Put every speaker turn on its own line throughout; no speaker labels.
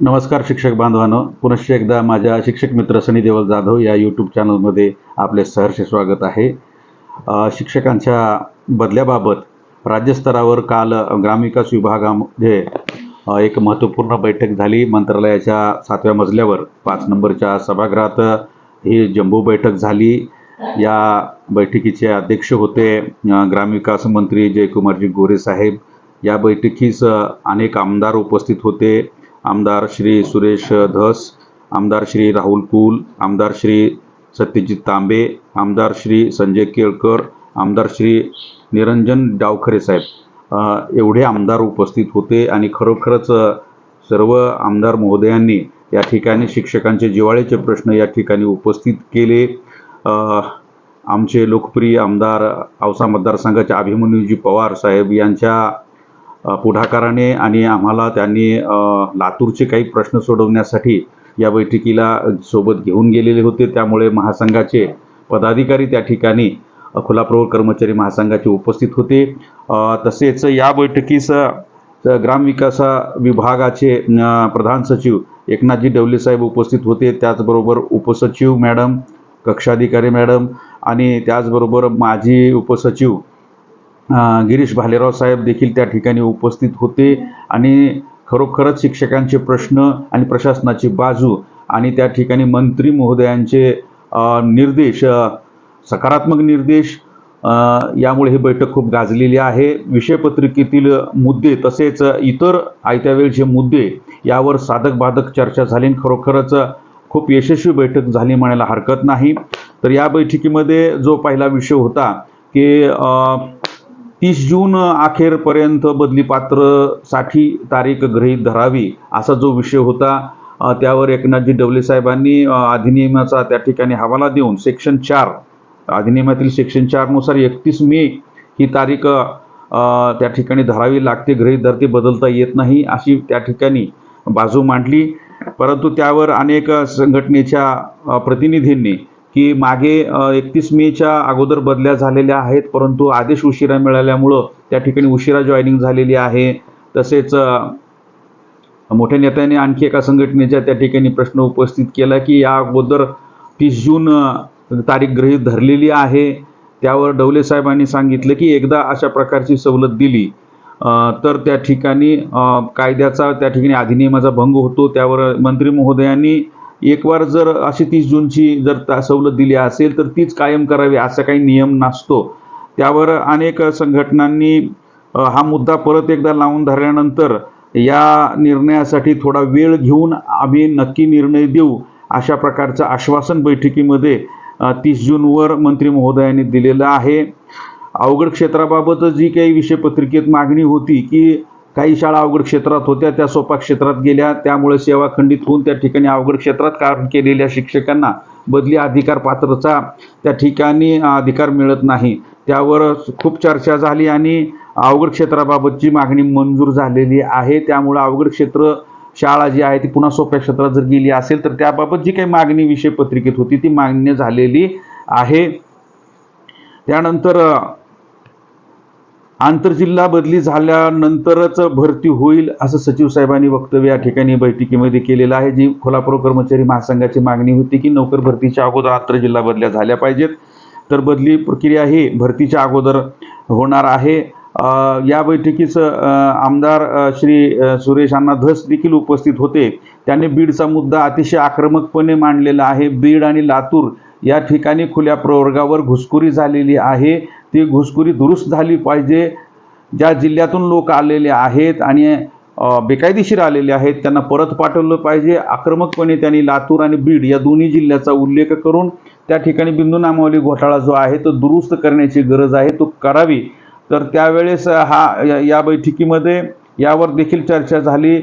नमस्कार शिक्षक बांधवांनो. पुनश्च एकदा माझ्या शिक्षक मित्र सनी देवल जाधव या यूट्यूब चॅनलमध्ये आपले सहर्ष स्वागत आहे. शिक्षकांच्या बदल्याबाबत राज्यस्तरावर काल ग्रामविकास विभागामध्ये एक महत्त्वपूर्ण बैठक झाली. मंत्रालयाच्या सातव्या मजल्यावर पाच नंबरच्या सभागृहात ही जम्बो बैठक झाली. या बैठकीचे अध्यक्ष होते ग्रामविकास मंत्री जयकुमारजी गोरे साहेब. या बैठकीस अनेक आमदार उपस्थित होते. आमदार श्री सुरेश धस आमदार श्री राहुल कुल आमदार श्री सत्यजित तांबे आमदार श्री संजय केळकर आमदार श्री निरंजन डावखरे साहेब. एवढे आमदार उपस्थित होते आणि खरोखरच सर्व आमदार महोदयांनी या ठिकाणी शिक्षकांचे जिव्हाळ्याचे प्रश्न या ठिकाणी उपस्थित केले. आमचे लोकप्रिय आमदार औसा मतदारसंघाचे अभिमन्यूजी पवार साहेब यांच्या पुढाकाराने आणि आम्हाला त्यांनी लातूरचे काही प्रश्न सोडवण्यासाठी या बैठकीला सोबत घेऊन गेलेले होते. त्यामुळे महासंघाचे पदाधिकारी त्या ठिकाणी खुलाप्रवर कर्मचारी महासंघाचे उपस्थित होते. तसेच या बैठकीस ग्रामविकास विभागाचे प्रधान सचिव एकनाथजी डवले साहेब उपस्थित होते. त्याचबरोबर उपसचिव मॅडम कक्षाधिकारी मॅडम आणि त्याचबरोबर माजी उपसचिव गिरीश भालेराव साहेब देखील त्या ठिकाणी उपस्थित होते आणि खरोखरच शिक्षकांचे प्रश्न आणि प्रशासनाची बाजू आणि त्या ठिकाणी मंत्री महोदयांचे निर्देश सकारात्मक निर्देश यामुळे ही बैठक खूप गाजलेली आहे. विषयपत्रिकेतील मुद्दे तसेच इतर आयत्या वेळचे मुद्दे यावर साधक बाधक चर्चा झाली आणि खरोखरच खूप यशस्वी बैठक झाली म्हणायला हरकत नाही. तर या बैठकीमध्ये जो पहिला विषय होता की तीस जून अखेरपर्यंत बदलीपात्रसाठी तारीख गृहीत धरावी असा जो विषय होता त्यावर एकनाथजी डवले साहेबांनी अधिनियमाचा त्या ठिकाणी हवाला देऊन सेक्शन चार अधिनियमातील सेक्शन चारनुसार एकतीस मे ही तारीख त्या ठिकाणी धरावी लागते गृहीत धरते बदलता येत नाही अशी त्या ठिकाणी बाजू मांडली. परंतु त्यावर अनेक संघटनेच्या प्रतिनिधींनी की मागे एकतीस मेच्या अगोदर बदल्या झालेल्या आहेत परंतु आदेश उशिरा मिळाल्यामुळं त्या ठिकाणी उशिरा जॉईनिंग झालेली आहे. तसेच मोठ्या नेत्यांनी आणखी एका संघटनेच्या त्या ठिकाणी प्रश्न उपस्थित केला की या अगोदर तीस जून तारीख गृहीत धरलेली आहे. त्यावर डवले साहेबांनी सांगितलं की एकदा अशा प्रकारची सवलत दिली. तर त्या ठिकाणी कायद्याचा त्या ठिकाणी अधिनियमाचा भंग होतो. त्यावर मंत्री महोदयांनी एक वार जर अशी तीस जूनची जर ता- सवलत दिली असेल तर तीच कायम करावी असा काही नियम नसतो. त्यावर अनेक संघटनांनी हा मुद्दा परत एकदा लावून धरल्यानंतर या निर्णयासाठी थोडा वेळ घेऊन आम्ही नक्की निर्णय देऊ अशा प्रकारचं आश्वासन बैठकीमध्ये तीस जूनवर मंत्री महोदयांनी दिलेलं आहे. अवघड क्षेत्राबाबत जी काही विषयपत्रिकेत मागणी होती की काही शाळा अवघड क्षेत्रात होत्या त्या सोपा क्षेत्रात गेल्या. त्यामुळे सेवा खंडित होऊन त्या ठिकाणी अवघड क्षेत्रात काम केलेल्या शिक्षकांना बदली अधिकार पात्रचा त्या ठिकाणी अधिकार मिळत नाही. त्यावर खूप चर्चा झाली आणि अवघड क्षेत्राबाबतची मागणी मंजूर झालेली आहे. त्यामुळं अवघड क्षेत्र शाळा जी आहे ती पुन्हा सोप्या क्षेत्रात जर गेली असेल तर त्याबाबत जी काही मागणी विषय पत्रिकेत होती ती मागणी झालेली आहे. त्यानंतर आंतरजिल्हा बदली झाल्यानंतरच भरती होईल असं सचिव साहेबांनी वक्तव्य या ठिकाणी बैठकीमध्ये केलेलं आहे. जी खोलापूर कर्मचारी महासंघाची मागणी होती की नोकर भरतीच्या अगोदर आंतरजिल्हा बदल्या झाल्या पाहिजेत. तर बदली प्रक्रिया ही भरतीच्या अगोदर होणार आहे. या बैठकीस आमदार श्री सुरेश अण्णा धस देखील उपस्थित होते. त्यांनी बीडचा मुद्दा अतिशय आक्रमकपणे मांडलेला आहे. बीड आणि लातूर या ठिकाणी खुल्या प्रवर्गावर घुसखोरी झालेली आहे. ती घुसखोरी दुरुस्त झाली पाहिजे. ज्या जिल्ह्यातून लोक आलेले आहेत आणि बेकायदेशीर आलेले आहेत त्यांना परत पाठवलं पाहिजे. आक्रमकपणे त्यांनी लातूर आणि बीड या दोन्ही जिल्ह्याचा उल्लेख करून त्या ठिकाणी बिंदू नामावली घोटाळा जो आहे तो दुरुस्त करण्याची गरज आहे तो करावी. तर त्यावेळेस हा या- या बैठकीमध्ये यावर देखील चर्चा झाली.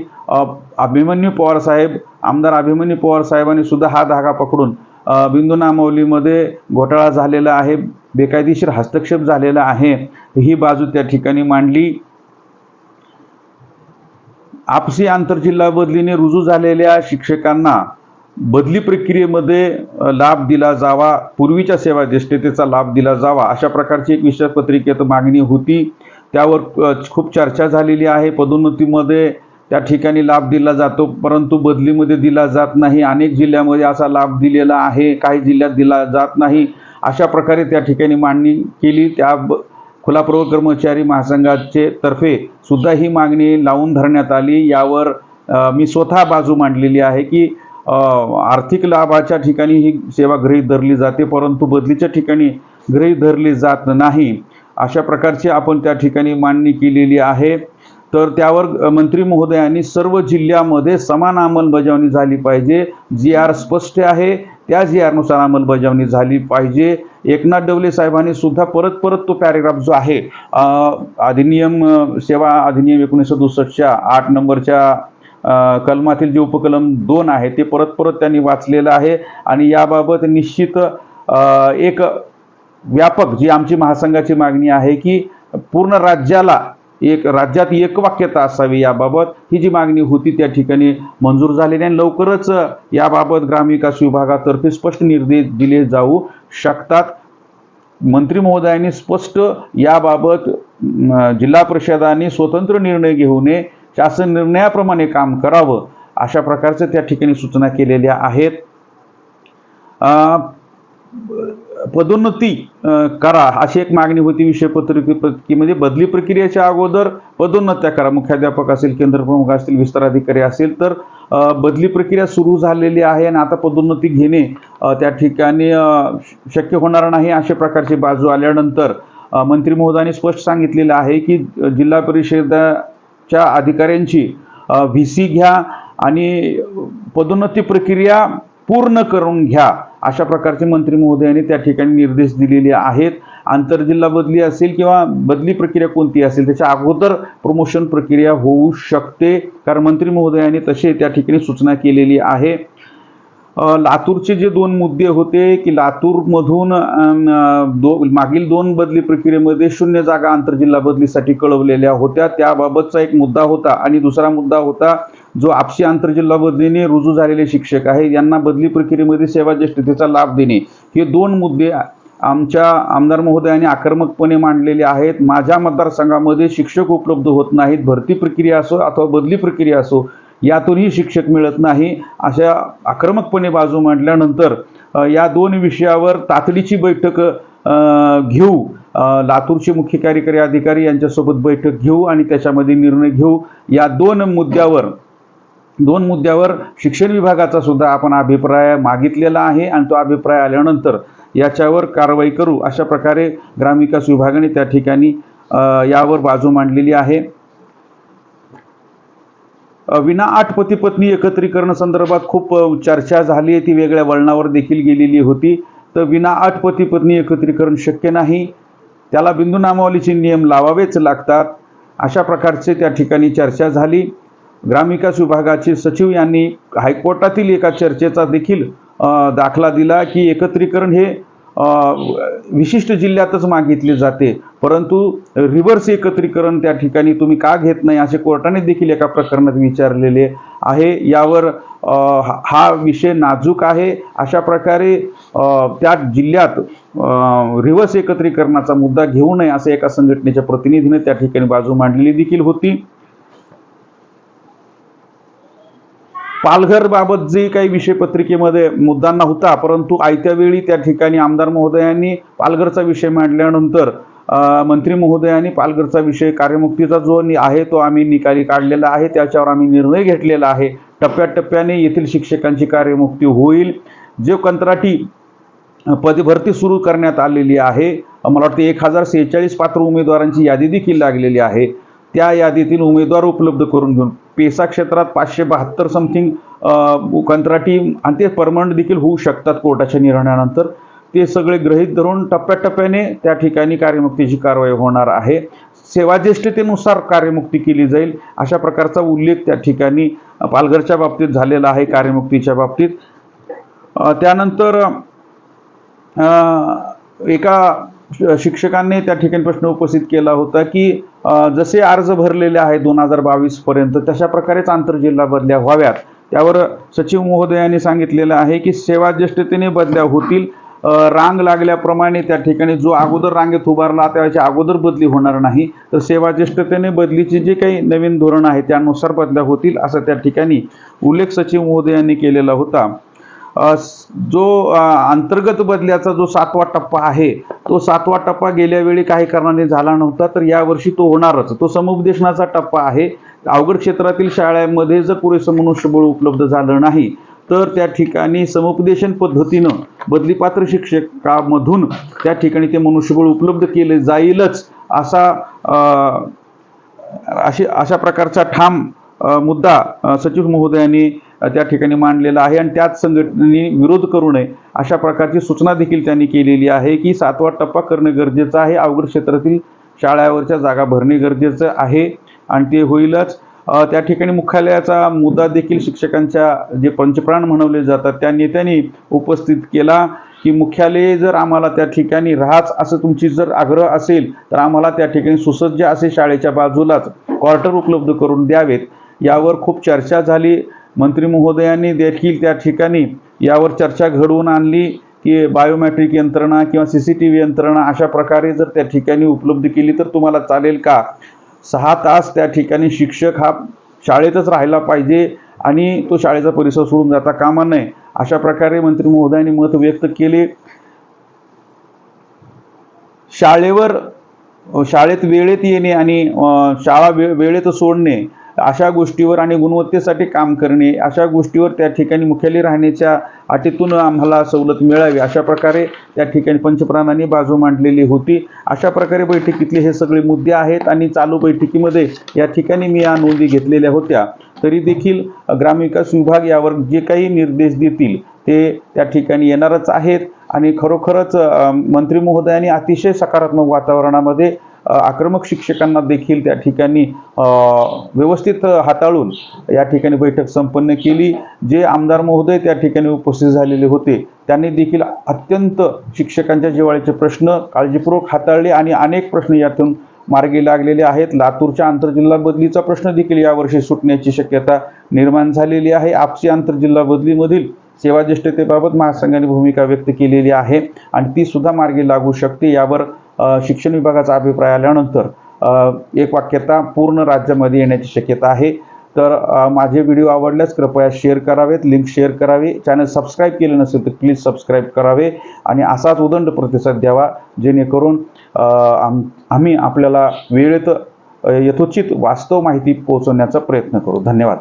अभिमन्यू पवार साहेब आमदार अभिमन्यू पवार साहेबांनी सुद्धा हा धागा पकडून बिंदू नामावलीमध्ये घोटाळा झालेला आहे. बेकायदेशीर हस्तक्षेप झालेला आहे. ही बाजू त्या ठिकाणी मांडली. आपसी आंतरजिल्हा बदलीने रुजू झालेल्या शिक्षकांना बदली प्रक्रियेमध्ये लाभ दिला जावा. पूर्वीच्या सेवा ज्येष्ठतेचा लाभ दिला जावा. अशा प्रकारची एक विषय पत्रिकेत मागणी होती. त्यावर खूप चर्चा झालेली आहे. पदोन्नतीमध्ये त्या ठिकाणी लाभ दिला जातो परंतु बदलीमध्ये दिला जात नाही. अनेक जिल्ह्यामध्ये असा लाभ दिलेला आहे. काही जिल्ह्यात दिला जात नाही. अशा प्रकारे त्या ठिकाणी मांडणी केली. त्या ब खुला कर्मचारी महासंघाचे तर्फे सुद्धा ही मागणी लावून धरण्यात आली. यावर मी स्वतः बाजू मांडलेली आहे की आर्थिक लाभाच्या ठिकाणी ही सेवा गृहीत धरली जाते परंतु बदलीच्या ठिकाणी गृहीत धरली जात नाही. अशा प्रकारची आपण त्या ठिकाणी मांडणी केलेली आहे. तर त्यावर मंत्री महोदयांनी सर्व जिल्ह्यामध्ये समान अंमलबजावणी झाली पाहिजे. जी आर स्पष्ट आहे. त्याच यानुसार अंमलबजावणी झाली पाहिजे. एकनाथ डवले साहेबांनी सुद्धा परत परत तो पॅरेग्राफ जो आहे अधिनियम सेवा अधिनियम एकोणीसशे दुसष्टच्या आठ नंबरच्या कलमातील जे उपकलम दोन आहे ते परत परत त्यांनी वाचलेलं आहे. आणि याबाबत निश्चित एक व्यापक जी आमची महासंघाची मागणी आहे की पूर्ण राज्याला एक राज्यात एकवाक्यता असावी याबाबत ही जी मागणी होती त्या ठिकाणी मंजूर झालेली आणि लवकरच याबाबत ग्रामविकास विभागातर्फे स्पष्ट निर्देश दिले जाऊ शकतात. मंत्री महोदयांनी स्पष्ट याबाबत जिल्हा परिषदांनी स्वतंत्र निर्णय घेऊ नये शासन निर्णयाप्रमाणे काम करावं अशा प्रकारचं त्या ठिकाणी सूचना केलेल्या आहेत. पदोन्नती करा अशी एक मागणी होती विषय पत्रिकेमध्ये. बदली प्रक्रियेच्या अगोदर पदोन्नत्या करा. मुख्याध्यापक असेल केंद्रप्रमुख असतील विस्तार अधिकारी असेल तर बदली प्रक्रिया सुरू झालेली आहे आणि आता पदोन्नती घेणे त्या ठिकाणी श- शक्य होणार नाही अशा प्रकारची बाजू आल्यानंतर मंत्री महोदयांनी स्पष्ट सांगितलेलं आहे की जिल्हा परिषदाच्या अधिकाऱ्यांची व्ही सी घ्या आणि पदोन्नती प्रक्रिया पूर्ण करून घ्या. अशा प्रकारचे मंत्री महोदयांनी त्या ठिकाणी निर्देश दिलेले आहेत. आंतरजिल्हा बदली असेल किंवा बदली प्रक्रिया कोणती असेल त्याच्या अगोदर प्रमोशन प्रक्रिया होऊ शकते. कारण मंत्री महोदयांनी तसे त्या ठिकाणी सूचना केलेली आहे. लातूरचे जे दोन मुद्दे होते की लातूरमधून दो मागील दोन बदली प्रक्रियेमध्ये शून्य जागा आंतरजिल्हा बदलीसाठी कळवलेल्या होत्या. त्याबाबतचा एक मुद्दा होता आणि दुसरा मुद्दा होता जो आपसी आंतरजिल्हा बदलीने रुजू झालेले शिक्षक आहे यांना बदली प्रक्रियेमध्ये सेवा ज्येष्ठतेचा लाभ देणे. हे दोन मुद्दे आमच्या आमदार महोदयाने आक्रमकपणे मांडलेले आहेत. माझ्या मतदारसंघामध्ये शिक्षक उपलब्ध होत नाहीत भरती प्रक्रिया असो अथवा बदली प्रक्रिया असो यातूनही शिक्षक मिळत नाही अशा आक्रमकपणे बाजू मांडल्यानंतर या दोन विषयावर तातडीची बैठक घेऊ. लातूरचे मुख्य कार्यकारी अधिकारी यांच्यासोबत बैठक घेऊ आणि त्याच्यामध्ये निर्णय घेऊ. या दोन मुद्द्यावर दोन मुद्द्यावर शिक्षण विभागाचा सुद्धा आपण अभिप्राय मागितलेला आहे आणि तो अभिप्राय आल्यानंतर याच्यावर कारवाई करू अशा प्रकारे ग्रामविकास विभागाने त्या ठिकाणी यावर बाजू मांडलेली आहे. विना आठ पती पत्नी एकत्रीकरण संदर्भात खूप चर्चा झाली ती वेगळ्या वळणावर देखील गेलेली होती. तर विना आठ पती पत्नी एकत्रीकरण शक्य नाही. त्याला बिंदू नामावलीचे नियम लावावेच लागतात. अशा प्रकारचे त्या ठिकाणी चर्चा झाली. ग्रामविकास विभागाचे सचिव यांनी हायकोर्टातील एका चर्चेचा देखील दाखला दिला की एकत्रीकरण हे विशिष्ट जिल्ह्यातच मागितले जाते. परंतु रिव्हर्स एकत्रीकरण त्या ठिकाणी तुम्ही का घेत नाही असे कोर्टाने देखील एका प्रकरणात विचारलेले आहे. यावर हा- हा विषय नाजूक आहे. अशा प्रकारे त्या जिल्ह्यात रिव्हर्स एकत्रीकरणाचा मुद्दा घेऊ नये असं एका संघटनेच्या प्रतिनिधीने त्या ठिकाणी बाजू मांडलेली देखील होती. पालघर बाबत जे काही विषय पत्रिकेमध्ये मुद्दा नव्हता परंतु आयत्या वेळी त्या ठिकाणी आमदार महोदयांनी पालघरचा विषय मांडल्यानंतर मंत्री महोदयांनी पालघरचा विषय कार्यमुक्तीचा जो नि- आहे तो आम्ही निकाली काढलेला आहे त्याच्यावर आम्ही निर्णय घेतलेला आहे. टप्प्याटप्प्याने येथील शिक्षकांची कार्यमुक्ती होईल. जे कंत्राटी पदभरती सुरू करण्यात आलेली आहे मला वाटतं एक हजार सेहेचाळीस पात्र उमेदवारांची यादी देखील लागलेली आहे. त्या यादीतील उमेदवार उपलब्ध करून घेऊन पेसा क्षेत्रात पाचशे बहात्तर समथिंग कंत्राटी आणि ते परमनंट देखील होऊ शकतात कोर्टाच्या निर्णयानंतर. ते सगळे गृहीत धरून टप्प्याटप्प्याने त्या ठिकाणी कार्यमुक्तीची कारवाई होणार आहे. सेवाज्येष्ठतेनुसार कार्यमुक्ती केली जाईल अशा प्रकारचा उल्लेख त्या ठिकाणी पालघरच्या बाबतीत झालेला आहे कार्यमुक्तीच्या बाबतीत. त्यानंतर एका शिक्षकांनी त्या ठिकाणी प्रश्न उपस्थित केला होता की जसे अर्ज भरलेले आहे दोन हजार बावीसपर्यंत तशा प्रकारेच आंतरजिल्हा बदल्या व्हाव्यात. त्यावर सचिव महोदयांनी सांगितलेलं आहे की सेवा ज्येष्ठतेने बदल्या होतील. रांग लागल्याप्रमाणे त्या ठिकाणी जो अगोदर रांगेत उभारला त्याच्या अगोदर बदली होणार नाही. तर सेवाज्येष्ठतेने बदलीचे जे काही नवीन धोरण आहे त्यानुसार बदल्या होतील असं त्या ठिकाणी उल्लेख सचिव महोदयांनी केलेला होता. जो अंतर्गत बदल्याचा जो सातवा टप्पा आहे तो सातवा टप्पा गेल्या वेळी काही कारणाने झाला नव्हता तर यावर्षी तो होणारच. तो समुपदेशनाचा टप्पा आहे. अवघड क्षेत्रातील शाळांमध्ये जर पुरेसं मनुष्यबळ उपलब्ध झालं नाही तर त्या ठिकाणी समुपदेशन पद्धतीनं बदलीपात्र शिक्षकामधून त्या ठिकाणी ते मनुष्यबळ उपलब्ध केले जाईलच असा अशी अशा प्रकारचा ठाम मुद्दा सचिव महोदयांनी त्या ठिकाणी मांडलेला आहे आणि त्याच संघटनेने विरोध करू नये अशा प्रकारची सूचना देखील त्यांनी केलेली आहे की सातवा टप्पा करणं गरजेचं आहे. अवघड क्षेत्रातील शाळावरच्या जागा भरणे गरजेचं आहे आणि ते होईलच. त्या ठिकाणी मुख्यालयाचा मुद्दा देखील शिक्षकांच्या जे पंचप्राण म्हणवले जातात त्या नेत्यांनी उपस्थित केला की मुख्यालय जर आम्हाला त्या ठिकाणी राहाच असं तुमची जर आग्रह असेल तर आम्हाला त्या ठिकाणी सुसज्ज असे शाळेच्या बाजूलाच क्वार्टर उपलब्ध करून द्यावेत. यावर खूप चर्चा झाली. मंत्री महोदयांनी देखील त्या ठिकाणी यावर चर्चा घडवून आणली की बायोमॅट्रिक यंत्रणा किंवा सी सी टी व्ही यंत्रणा अशा प्रकारे जर त्या ठिकाणी उपलब्ध केली तर तुम्हाला चालेल का? सहा तास त्या ठिकाणी शिक्षक हा शाळेतच राहायला पाहिजे आणि तो शाळेचा परिसर सोडून जाता कामा नये अशा प्रकारे मंत्री महोदयांनी मत व्यक्त केले. शाळेवर शाळेत वेळेत येणे आणि शाळा वे वेळेत सोडणे अशा गोष्टीवर आणि गुणवत्तेसाठी काम करणे अशा गोष्टीवर त्या ठिकाणी मुख्यालय राहण्याच्या अटीतून आम्हाला सवलत मिळावी अशा प्रकारे त्या ठिकाणी पंचप्राणांनी बाजू मांडलेली होती. अशा प्रकारे बैठकीतले हे सगळे मुद्दे आहेत आणि चालू बैठकीमध्ये या ठिकाणी मी या नोंदी घेतलेल्या होत्या. तरी देखील ग्रामविकास विभाग यावर जे काही निर्देश देतील ते त्या ठिकाणी येणारच आहेत. आणि खरोखरच मंत्री महोदयांनी अतिशय सकारात्मक वातावरणामध्ये आक्रमक शिक्षकांना देखील त्या ठिकाणी व्यवस्थित हाताळून या ठिकाणी बैठक संपन्न केली. जे आमदार महोदय त्या ठिकाणी उपस्थित झालेले होते त्यांनी देखील अत्यंत शिक्षकांच्या जिव्हाळ्याचे प्रश्न काळजीपूर्वक हाताळले आणि अनेक प्रश्न यातून मार्गी लागलेले आहेत. लातूरच्या आंतरजिल्हा बदलीचा प्रश्न देखील यावर्षी सुटण्याची शक्यता निर्माण झालेली आहे. आपसी आंतरजिल्हा बदलीमधील सेवाज्येष्ठतेबाबत महासंघाने भूमिका व्यक्त केलेली आहे आणि ती सुद्धा मार्गी लागू शकते. यावर शिक्षण विभागाचा अभिप्राय आल्यानंतर एक वाक्यता पूर्ण राज्यामध्ये येण्याची शक्यता आहे. तर माझे व्हिडिओ आवडल्यास कृपया शेअर करावेत लिंक शेअर करावी. चॅनल सबस्क्राईब केलं नसेल तर प्लीज सबस्क्राईब करावे आणि असाच उदंड प्रतिसाद द्यावा जेणेकरून आम आम्ही आपल्याला वेळेत यथोचित वास्तव माहिती पोहोचवण्याचा प्रयत्न करू. धन्यवाद.